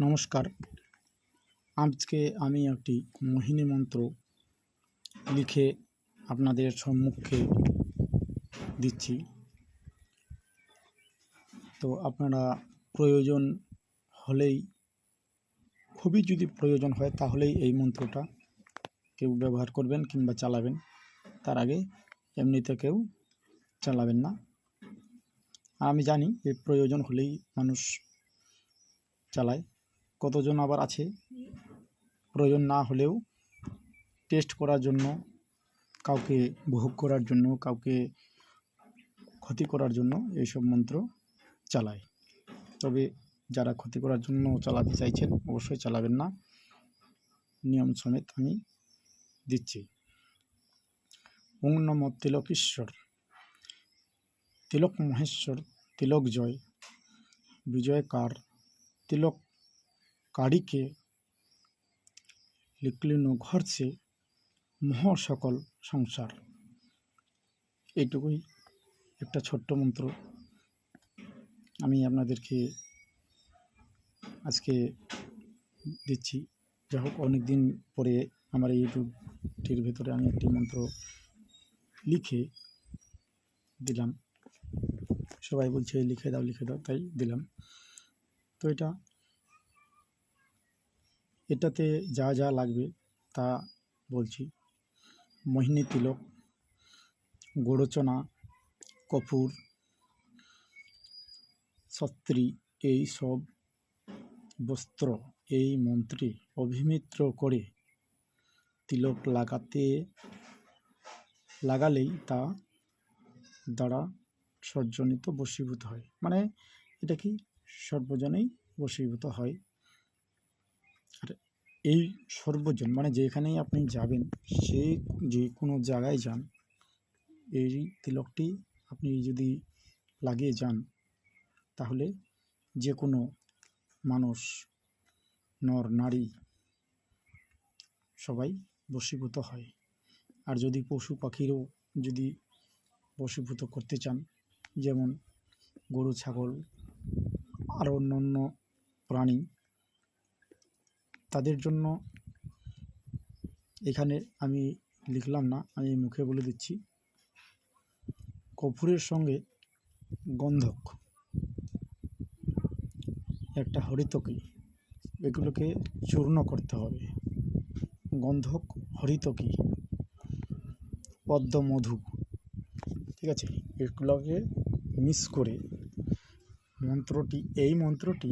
নমস্কার। আজকে আমি একটি মোহিনী মন্ত্র লিখে আপনাদের সম্মুখে দিচ্ছি। তো আপনারা প্রয়োজন হলেই, খুবই যদি প্রয়োজন হয় তাহলেই এই মন্ত্রটা কেউ ব্যবহার করবেন কিংবা চালাবেন। তার আগে এমনিতে কেউ চালাবেন না। আমি জানি যে প্রয়োজন হলেই মানুষ চালায়। কতজন আবার আছে? প্রয়োজন না হলেও টেস্ট করার জন্য, কাউকে ভোগ করার জন্য, কাউকে ক্ষতি করার জন্য এইসব মন্ত্র চালায়। তবে যারা ক্ষতি করার জন্য চালাতে চাইছেন, অবশ্যই চালাবেন না। নিয়ম সমেত আমি দিচ্ছি। ওং নম তিলকেশ্বর তিলক মহেশ্বর, তিলক জয়। বিজয়কার, তিলক কাড়িকে লিখলেন ঘরছে মহ সকল সংসার। এইটুকুই একটা ছোট্ট মন্ত্র। আমি আপনাদেরকে আজকে দিচ্ছি। যাই হোক অনেক দিন পরে আমার ইউটিউবটির ভেতরে আমি একটি মন্ত্র লিখে দিলাম। সবাই বলছে, লিখে দাও লিখে দাও। তাই দিলাম। তো এটা এটাতে যা যা লাগবে তা বলছি। মোহিনী তিলক গোড়চনা কপুর ছত্রী এই সব বস্ত্র, এই মন্ত্রে অভিমিত্র করে তিলক লাগাতে, লাগালেই তা দ্বারা সর্জনিত বশীভূত হয়। মানে এটা কি সর্বজনেই বশীভূত হয়? আর এই সর্বজন মানে যেখানেই আপনি যাবেন, সে যে কোনো জায়গায় যান, এই তিলকটি আপনি যদি লাগিয়ে যান, তাহলে যে কোনো মানুষ, নর, নারী সবাই বশীভূত হয়। আর যদি পশু পাখিরও যদি বশীভূত করতে চান, যেমন গরু, ছাগল, আরও অন্য অন্য প্রাণী তাদের জন্য এখানে আমি লিখলাম না, আমি মুখে বলে দিচ্ছি। কর্পূরের সঙ্গে গন্ধক, একটা হরিতকি, এগুলোকে চূর্ণ করতে হবে। গন্ধক, হরিতকি পদ্ম মধু ঠিক আছে? এগুলোকে মিস করে মন্ত্রটি, এই মন্ত্রটি